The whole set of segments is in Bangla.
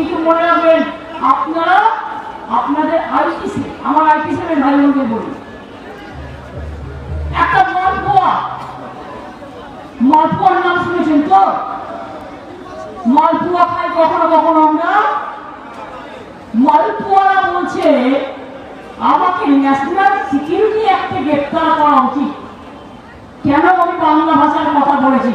কিন্তু মনে রাখবেন, আপনারা আপনাদের আইটিসি আমার আইটিসি আমি ভাই বোনকে বলি একটা মালপোয়া। মালপোয়ার নাম শুনেছেন তো? মালপোয়া খাই কখনো কখনো আমরা। মালপোয়ারা বলছে, আমাকে ন্যাশনাল সিকিউরিটি অ্যাক্টে গ্রেপ্তার করা উচিত। কেন আমি বাংলা ভাষার কথা বলেছি?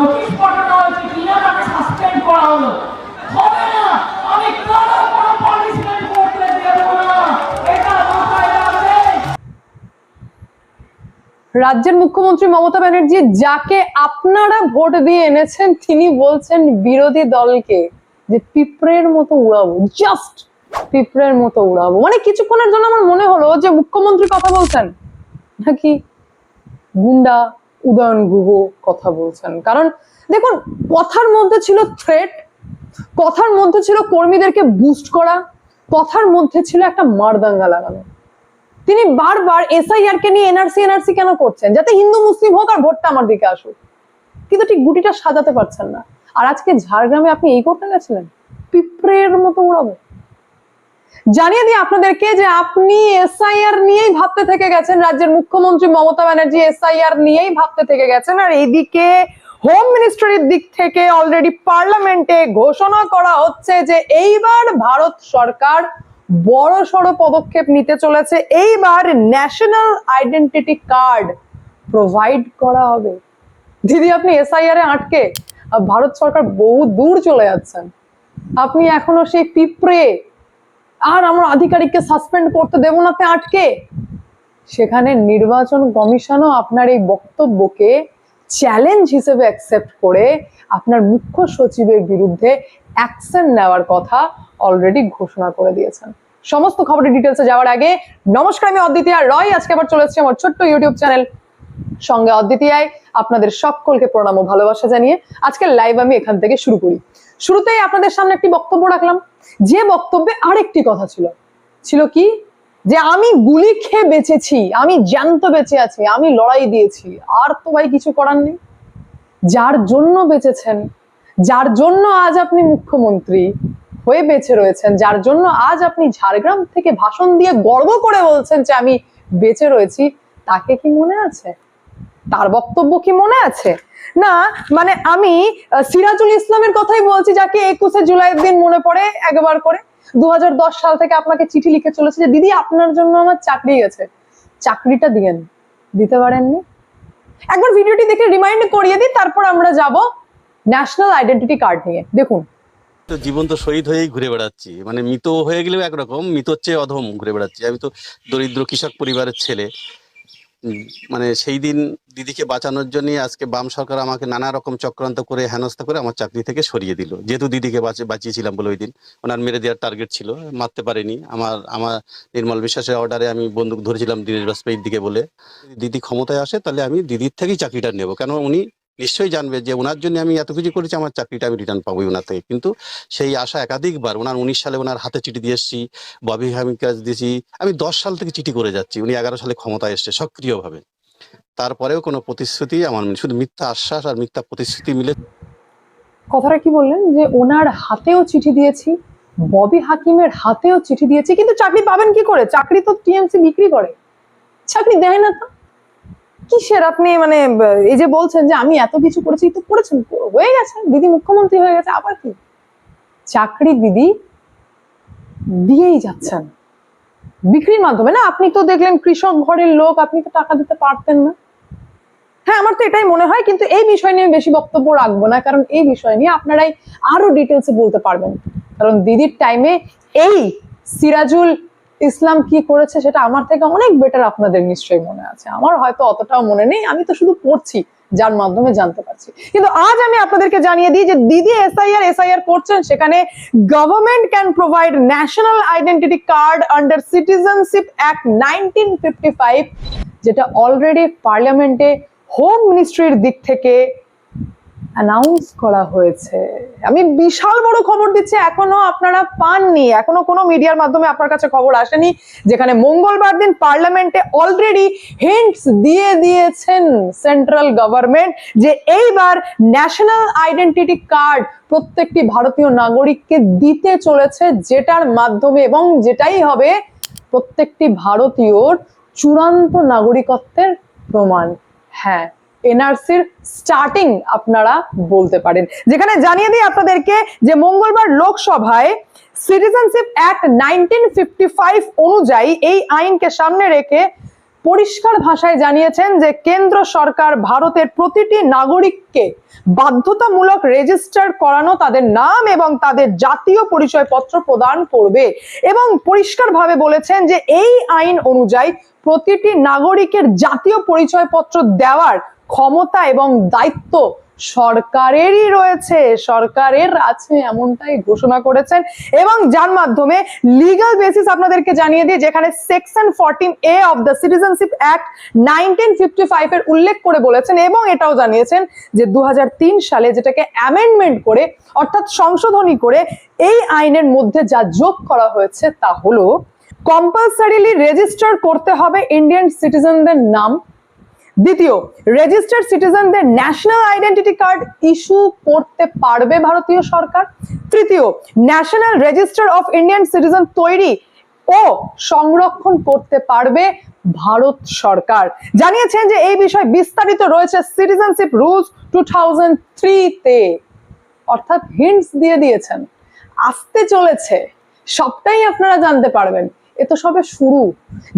নোটিশ পাঠানো হয়েছে কিনা তাকে সাসপেন্ড করা হলো। হবে না। আমি কারও কোনো পানিশমেন্ট করতে দেব না। রাজ্যের মুখ্যমন্ত্রী মমতা ব্যানার্জি যাকে আপনারা ভোট দিয়ে এনেছেন, তিনি বলছেন বিরোধী দলকে যে পিঁপড়ের মতো উড়াবো জাস্ট পিঁপড়ের মতো উড়াবো। মানে কিছুক্ষণের জন্য আমার মনে হলো যে মুখ্যমন্ত্রী কথা বলছেন। নাকি গুন্ডা উদয়ন গুহ কথা বলছেন। কারণ দেখুন, কথার মধ্যে ছিল থ্রেট কথার মধ্যে ছিল কর্মীদেরকে বুস্ট করা, কথার মধ্যে ছিল একটা মারদাঙ্গা লাগানো। তিনি বারবার এসআইআর কে নিয়ে এনআরসি এনআরসি কেন করছেন? যাতে হিন্দু, মুসলিম হোক আর ভোটটা আমার দিকে আসুক। কিন্তু ঠিক গুটিটা সাজাতে পারছেন না। আর আজকে ঝাড়গ্রামে আপনি এই করতে গেছিলেন? পিঁপড়ের মতো উড়াবো। জানিয়ে দিই আপনাদেরকে যে আপনি এসআইআর নিয়েই ভাবতে থেকে গেছেন, রাজ্যের মুখ্যমন্ত্রী মমতা ব্যানার্জি এসআইআর নিয়েই ভাবতে থেকে গেছেন, আর এইদিকে হোম মিনিস্ট্রির দিক থেকে অলরেডি পার্লামেন্টে ঘোষণা করা হচ্ছে যে এইবার ভারত সরকার বড় সড় পদক্ষেপ নিতে চলেছে। এইবার ন্যাশনাল আইডেন্টিটি কার্ড প্রোভাইড করা হবে। দিদি, আপনি এসআইআর এ আটকে ভারত সরকার বহু দূর চলে যাচ্ছেন। আপনি এখনও সেই পিঁপড়ে আর আমরা আধিকারিককে সাসপেন্ড করতে দেব না তে আটকে? সেখানে নির্বাচন কমিশনও আপনার এই বক্তব্যকে চ্যালেঞ্জ হিসেবে অ্যাকসেপ্ট করে আপনার মুখ্য সচিবের বিরুদ্ধে অ্যাকশন নেওয়ার কথা অলরেডি ঘোষণা করে দিয়েছেন। সমস্ত খবরের ডিটেলসে যাওয়ার আগে নমস্কার, আমি অদ্বিতীয় রয়। আজকে আবার চলে এসেছি আমার ছোট্ট ইউটিউব চ্যানেল সঙ্গে অদ্বিতীয় আপনাদের সকলকে প্রণাম ও ভালোবাসা জানিয়ে আজকে লাইভ আমি এখান থেকে শুরু করি। শুরুতেই আপনাদের সামনে একটি বক্তব্য রাখলাম। যে বক্তব্যে আরেকটি কথা ছিল ছিল কি? যে আমি গুলি খেয়ে বেঁচেছি, আমি জ্যান্ত বেঁচে আছি, আমি লড়াই দিয়েছি, আর তো ভাই কিছু করার নেই। যার জন্য বেঁচেছেন, যার জন্য আজ আপনি মুখ্যমন্ত্রী হয়ে বেঁচে রয়েছেন, যার জন্য আজ আপনি ঝাড়গ্রাম থেকে ভাষণ দিয়ে গর্ব করে বলছেন যে আমি বেঁচে রয়েছি, তাকে কি মনে আছে? তার বক্তব্য কি মনে আছে? না মানে আমি সিরাজুল ইসলামের কথাই বলছি যাকে একুশে জুলাইয়ের দিন মনে পড়ে একবার করে। দুহাজার দশ সাল থেকে আপনাকে চিঠি লিখে চলেছে যে, দিদি, আপনার জন্য আমার চাকরি গেছে। চাকরিটা দিয়েন দিতে পারেননি? একবার ভিডিওটি দেখে রিমাইন্ড করিয়ে দিই, তারপর আমরা যাব ন্যাশনাল আইডেন্টিটি কার্ড নিয়ে। দেখুন। তো জীবন তো শহীদ হয়েই ঘুরে বেড়াচ্ছি। মানে মৃত হয়ে গেলেও একরকম, মৃতর চেয়ে অধম ঘুরে বেড়াচ্ছি। আমি তো দরিদ্র কৃষক পরিবারের ছেলে। মানে সেই দিন দিদিকে বাঁচানোর জন্য আজকে বাম সরকার আমাকে নানা রকম চক্রান্ত করে, হেনস্থা করে আমার চাকরি থেকে সরিয়ে দিল। যেহেতু দিদিকে বাঁচে, বাঁচিয়েছিলাম বলে ওই দিন। ওনার মেরে দেওয়ার টার্গেট ছিল, মারতে পারেনি। আমার আমার নির্মল বিশ্বাসের অর্ডারে আমি বন্দুক ধরেছিলাম দিনেশ বাজপেয়ীর দিকে বলে, দিদি ক্ষমতায় আসে, তাহলে আমি দিদির থেকেই চাকরিটা নেব। কেন উনি নিশ্চয়ই জানবে যে ওনার জন্য আমি এত কিছু করেছি, আমার চাকরিটা আমি রিটার্ন পাবোই ওনার থেকে। কিন্তু সেই আশা একাধিকবার, ওনার উনিশ সালে ওনার হাতে চিঠি দিয়ে এসেছি, ববি হামিদ কাজ দিয়েছি, আমি দশ সাল থেকে চিঠি করে যাচ্ছি, উনি এগারো সালে ক্ষমতায় এসছে সক্রিয়ভাবে। তারপরেও কোনো প্রতিশ্রুতি, আমার শুধু মিথ্যা আশ্বাস আর মিথ্যা প্রতিশ্রুতি মিলে কথাটা কি বললেন? যে ওনার হাতেও চিঠি দিয়েছি, ববি হাকিমের হাতেও চিঠি দিয়েছি, কিন্তু চাকরি পাবেন কি করে? চাকরি তো টিএমসি বিক্রি করে। চাকরি দেয় না তো? কিসের? আপনি মানে এই যে বলছেন যে আমি এত কিছু করেছি, তো করেছেন হয়ে গেছে। দিদি মুখ্যমন্ত্রী হয়ে গেছে, আবার কি? চাকরি দিদি দিয়েই যাচ্ছেন। বিক্রির মাধ্যমে, না? আপনি তো দেখলেন কৃষক ঘরের লোক, আপনি তো টাকা দিতে পারতেন না। হ্যাঁ আমার তো এটাই মনে হয়, কিন্তু এই বিষয় নিয়ে বেশি বক্তব্য রাখব না, কারণ এই বিষয় নিয়ে আপনারাই আরও ডিটেলসে বলতে পারবেন। কারণ দিদির টাইমে এই সিরাজুল ইসলাম কি করেছে সেটা আমার থেকে অনেক বেটার আপনাদের নিশ্চয়ই মনে আছে। আমার হয়তো অতটাও মনে নেই, আমি তো শুধু পড়ছি, যার মাধ্যমে জানতে পারছি। কিন্তু আজ আমি আপনাদেরকে জানিয়ে দিই যে দিদি এসআইআর এসআইআর করছেন, সেখানে government can provide national identity card under citizenship act nineteen যেটা অলরেডি পার্লামেন্টে হোম মিনিস্ট্রির দিক থেকে অ্যানাউন্স করা হয়েছে। আমি বিশাল বড় খবর দিচ্ছি, এখনও আপনারা পাননি। এখনও কোনো মিডিয়ার মাধ্যমে আপনার কাছে খবর আসেনি, যেখানে মঙ্গলবার দিন পার্লামেন্টে অলরেডি হিন্টস দিয়ে দিয়েছেন সেন্ট্রাল গভর্নমেন্ট যে এইবার ন্যাশনাল আইডেন্টিটি কার্ড প্রত্যেকটি ভারতীয় নাগরিককে দিতে চলেছে, যেটার মাধ্যমে এবং যেটাই হবে প্রত্যেকটি ভারতীয়র চূড়ান্ত নাগরিকত্বের প্রমাণ। হ্যাঁ এনআরসির স্টার্টিং আপনারা বলতে পারেন। যেখানে জানিয়ে দিই আপনাদেরকে যে মঙ্গলবার লোকসভায় citizenship act nineteen fifty five অনুযায়ী এই আইনকে সামনে রেখে পরিষ্কার ভাষায় জানিয়েছেন যে কেন্দ্র সরকার ভারতের প্রতিটি নাগরিককে বাধ্যতামূলক রেজিস্টার করানো তাদের নাম এবং তাদের জাতীয় পরিচয়পত্র প্রদান করবে এবং পরিষ্কারভাবে বলেছেন যে এই আইন অনুযায়ী প্রতিটি নাগরিকের জাতীয় পরিচয়পত্র দেওয়ার ক্ষমতা এবং দায়িত্ব সরকারেরই রয়েছে। সরকারের আছে এমনটাই ঘোষণা করেছেন। এবং যার মাধ্যমে লিগ্যাল বেসিস আপনাদেরকে জানিয়ে দিয়ে যেখানে section fourteen A of the citizenship act nineteen fifty five এর উল্লেখ করে বলেছেন এবং এটাও জানিয়েছেন যে দু হাজার তিন সালে যেটাকে অ্যামেন্ডমেন্ট করে, অর্থাৎ সংশোধনী করে এই আইনের মধ্যে যা যোগ করা হয়েছে তা হলো কম্পালসারিলি রেজিস্টার করতে হবে ইন্ডিয়ান সিটিজেনদের নাম দ্বিতীয় রেজিস্টার্ড সিটিজেনদের ন্যাশনাল আইডেন্টিটি কার্ড ইস্যু করতে পারবে ভারতীয় সরকার। তৃতীয় national register of Indian citizen তৈরি ও সংরক্ষণ করতে পারবে ভারত সরকার। জানিয়েছেন যে এই বিষয় বিস্তারিত রয়েছে সিটিজেনশিপ রুলস টু থাউজেন্ড অর্থাৎ হিন্টস দিয়ে দিয়েছেন। আসতে চলেছে। সবটাই আপনারা জানতে পারবেন। এ তো সবে শুরু।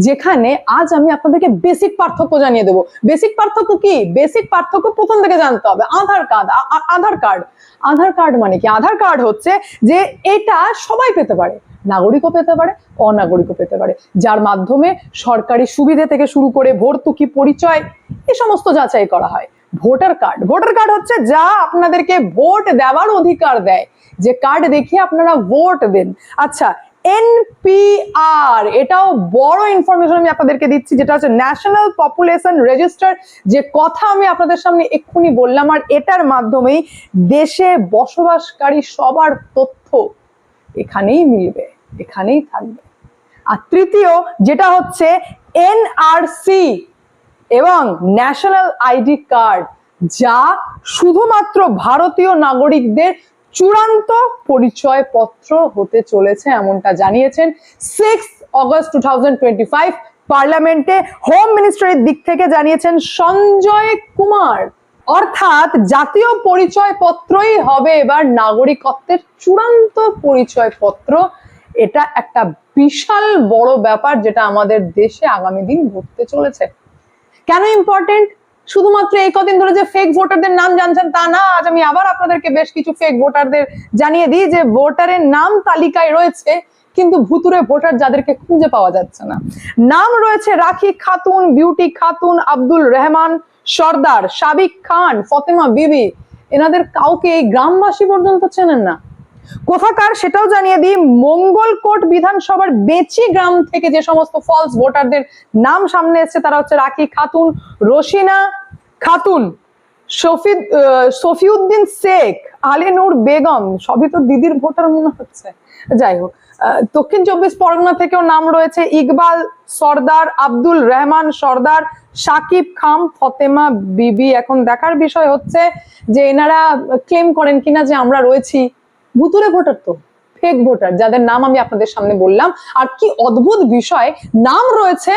যেখানে আজ আমি আপনাদেরকে বেসিক পার্থক্য জানিয়ে দেবো। বেসিক পার্থক্য কি? বেসিক পার্থক্য প্রথম থেকে জানতে হবে। Aadhaar card Aadhaar card. Aadhaar card মানে কি? আধার কার্ড হচ্ছে যে এটা সবাই পেতে পারে। নাগরিকও পেতে পারে, অনাগরিকও পেতে পারে। যার মাধ্যমে সরকারি সুবিধে থেকে শুরু করে ভর্তুকি, পরিচয় এই সমস্ত যাচাই করা হয়। Voter card. ভোটার কার্ড হচ্ছে যা আপনাদেরকে ভোট দেওয়ার অধিকার দেয়। যে কার্ড দেখিয়ে আপনারা ভোট দেন। আচ্ছা এনপিআর এটাও বড় ইনফরমেশন আমি আপনাদেরকে দিচ্ছি, যেটা হচ্ছে ন্যাশনাল পপুলেশন রেজিস্টার যে কথা আমি আপনাদের সামনে এক্ষুনি বললাম, আর এটার মাধ্যমেই দেশে বসবাসকারী সবার তথ্য এখানেই মিলবে, এখানেই থাকবে। আর তৃতীয়, যেটা হচ্ছে এনআরসি এবং ন্যাশনাল আইডি কার্ড যা শুধুমাত্র ভারতীয় নাগরিকদের চূড়ান্ত পরিচয়পত্র হতে চলেছে এমনটা জানিয়েছেন six August two thousand twenty five পার্লামেন্টে হোম মিনিস্ট্রির দিক থেকে জানিয়েছেন সঞ্জয় কুমার। অর্থাৎ জাতীয় পরিচয়পত্রই হবে এবার নাগরিকত্বের চূড়ান্ত পরিচয়পত্র। এটা একটা বিশাল বড় ব্যাপার যেটা আমাদের দেশে আগামী দিন ঘটতে চলেছে। কেন ইম্পর্টেন্ট শুধুমাত্র এই কদিন ধরে যে ফেক ভোটারদের নাম জানছেন তা না, আজ আমি আবার আপনাদেরকে বেশ কিছু ফেক ভোটারদের জানিয়ে দিই যে ভোটারের নাম তালিকায় রয়েছে, কিন্তু ভুতুরে ভোটার যাদেরকে খুঁজে পাওয়া যাচ্ছে না। নাম রয়েছে রাখি খাতুন, বিউটি খাতুন, আব্দুল রহমান, সর্দার, সাবিক খান, ফতেমা বিবি। এনাদের কাউকে এই গ্রামবাসী পর্যন্ত চেনেন না। কোথাকার সেটাও জানিয়ে দিই, মঙ্গলকোট বিধানসভার বেচি গ্রাম থেকে যে সমস্ত ফলস ভোটারদের নাম সামনে এসেছে, তারা হচ্ছে রাখি খাতুন, রশিনা খাতুন, শফিদ সফিউদ্দিন শেখ, আলিনুর বেগম, সবই তো দিদির ভোটার মনে হচ্ছে। যাই হোক দক্ষিণ চব্বিশ পরগনা থেকেও নাম রয়েছে ইকবাল সর্দার, আব্দুল রহমান সর্দার, সাকিব খাম ফতেমা বিবি। এখন দেখার বিষয় হচ্ছে যে এনারা ক্লেম করেন কিনা যে আমরা রয়েছি ভুতুরে ভোটার তো ফেক ভোটার যাদের নাম আমি আপনাদের সামনে বললাম। আর কি অদ্ভুত বিষয়, নাম রয়েছে,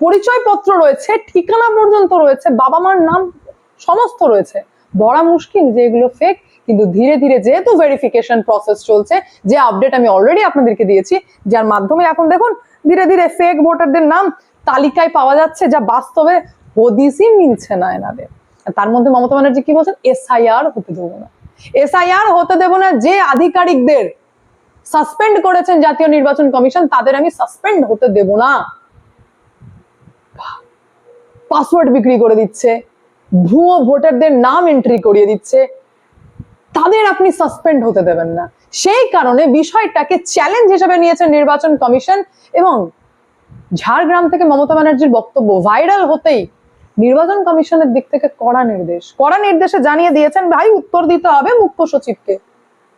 পরিচয়পত্র রয়েছে, ঠিকানা পর্যন্ত রয়েছে বাবা মার নাম সমস্ত রয়েছে। বড়া মুশকিল যে এগুলো ফেক কিন্তু ধীরে ধীরে যেহেতু ভেরিফিকেশন প্রসেস চলছে, যে আপডেট আমি অলরেডি আপনাদেরকে দিয়েছি, যার মাধ্যমে এখন দেখুন, ধীরে ধীরে ফেক ভোটারদের নাম তালিকায় পাওয়া যাচ্ছে, যা বাস্তবে হদিসই মিলছে না এনাদের। তার মধ্যে মমতা ব্যানার্জি কি বলছেন? এসআইআর হতে দেবো না। এসআইআর হতে দেবো না, যে আধিকারিকদের সাসপেন্ড করেছেন জাতীয় নির্বাচন কমিশন, তাদের আমি সাসপেন্ড হতে দেব না। পাসওয়ার্ড বিক্রি করে দিচ্ছে, ভুয়ো ভোটারদের নাম এন্ট্রি করিয়ে দিচ্ছে, তাদের আপনি সাসপেন্ড হতে দেবেন না। সেই কারণে বিষয়টাকে চ্যালেঞ্জ হিসেবে নিয়েছেন নির্বাচন কমিশন এবং ঝাড়গ্রাম থেকে মমতা ব্যানার্জির বক্তব্য ভাইরাল হতেই নির্বাচন কমিশনের দিক থেকে কড়া নির্দেশ। কড়া নির্দেশে জানিয়ে দিয়েছেন, ভাই, উত্তর দিতে হবে মুখ্য সচিবকে।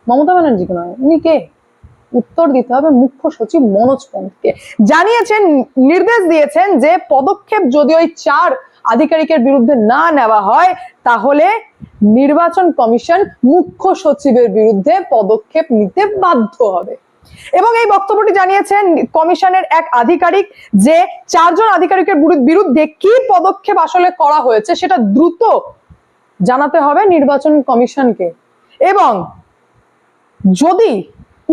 মমতা ব্যানার্জিকে নয়, উনি কে? উত্তর দিতে হবে মুখ্য সচিব মনোজ পন্থকে। জানিয়েছেন, নির্দেশ দিয়েছেন যে পদক্ষেপ যদি ওই চার আধিকারিকের বিরুদ্ধে না নেওয়া হয়, তাহলে নির্বাচন কমিশন মুখ্য সচিবের বিরুদ্ধে পদক্ষেপ নিতে বাধ্য হবে। এবং এই বক্তব্যটি জানিয়েছেন কমিশনের এক আধিকারিক যে চারজন আধিকারিকের বিরুদ্ধে কি পদক্ষেপ আসলে করা হয়েছে সেটা দ্রুত জানাতে হবে নির্বাচন কমিশনকে। এবং যদি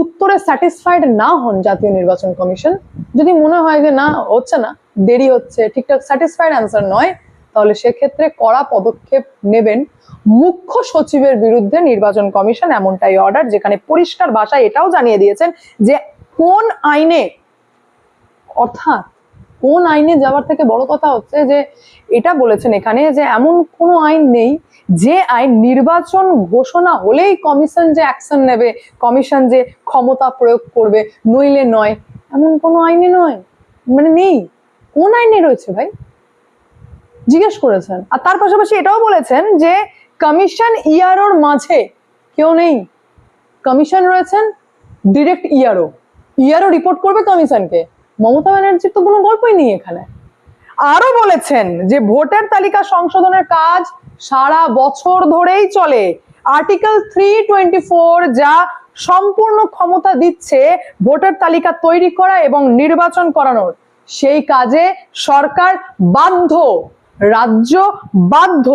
উত্তরে স্যাটিসফাইড না হন জাতীয় নির্বাচন কমিশন, যদি মনে হয় যে না, হচ্ছে না, দেরি হচ্ছে, ঠিকঠাক স্যাটিসফাইড অ্যান্সার নয়, তাহলে সেক্ষেত্রে কড়া পদক্ষেপ নেবেন মুখ্য সচিবের বিরুদ্ধে নির্বাচন কমিশন এমনটাই অর্ডার যেখানে পরিষ্কার ভাষায় এটাও জানিয়ে দিয়েছেন যে কোন আইনে, অর্থাৎ কোন আইনে যাওয়ার থেকে বড় কথা হচ্ছে যে এটা বলেছেন এখানে যে এমন কোনো আইন নেই, যে আইন নির্বাচন ঘোষণা হলেই কমিশন যে অ্যাকশন নেবে, কমিশন যে ক্ষমতা প্রয়োগ করবে, নইলে নয়, এমন কোনো আইনে নয় মানে নেই। কোন আইনে রয়েছে ভাই? জিজ্ঞেস করেছেন। আর তার পাশাপাশি এটাও বলেছেন যে কমিশন ইয়ারোর মাঝে কেউ নেই। কমিশন রয়েছেন ডিরেক্ট ইয়ারও ইয়ারও রিপোর্ট করবে কমিশনকে। মমতা ব্যানার্জির তো কোনো গল্পই নেই এখানে। আরও বলেছেন যে ভোটার তালিকা সংশোধনের কাজ সারা বছর ধরেই চলে। আর্টিকেল থ্রি টোয়েন্টি ফোর যা সম্পূর্ণ ক্ষমতা দিচ্ছে ভোটার তালিকা তৈরি করা এবং নির্বাচন করানোর। সেই কাজে সরকার বাধ্য, রাজ্য বাধ্য,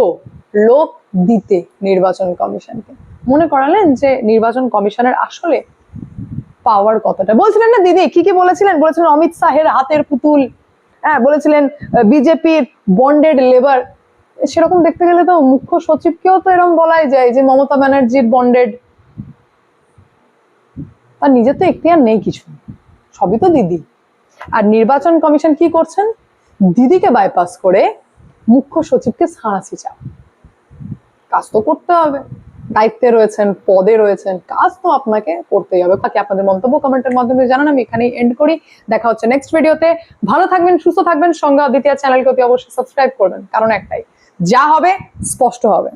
লোক দিতে নির্বাচন কমিশনকে। মনে করালেন যে নির্বাচন কমিশনের আসলে পাওয়ার কতটা? বলছিলেন না দিদি, কি কি বলেছিলেন? বলেছিলেন অমিত শাহের হাতের পুতুল হ্যাঁ বলেছিলেন বিজেপির বন্ডেড লেবার সেরকম দেখতে গেলে তো মুখ্য সচিবকেও তো এরকম বলাই যায় যে মমতা ব্যানার্জির বন্ডেড তার নিজের তো এখতিয়ার নেই কিছু। সবই তো দিদি। আর নির্বাচন কমিশন কি করছেন? দিদিকে বাইপাস করে মুখ্য সচিবকে সাঁড়াশি চাও কাজ তো করতে হবে। দায়িত্বে রয়েছেন, পদে রয়েছেন, কাজ তো আপনাকে করতেই হবে। বাকি আপনাদের মন্তব্য কমেন্টের মাধ্যমে জানান, আমি এখানেই এন্ড করি। দেখা হচ্ছে নেক্সট ভিডিওতে ভালো থাকবেন, সুস্থ থাকবেন সঙ্গে দ্বিতীয় চ্যানেলকে অতি অবশ্যই সাবস্ক্রাইব করবেন। কারণ একটাই, যা হবে, স্পষ্ট হবে।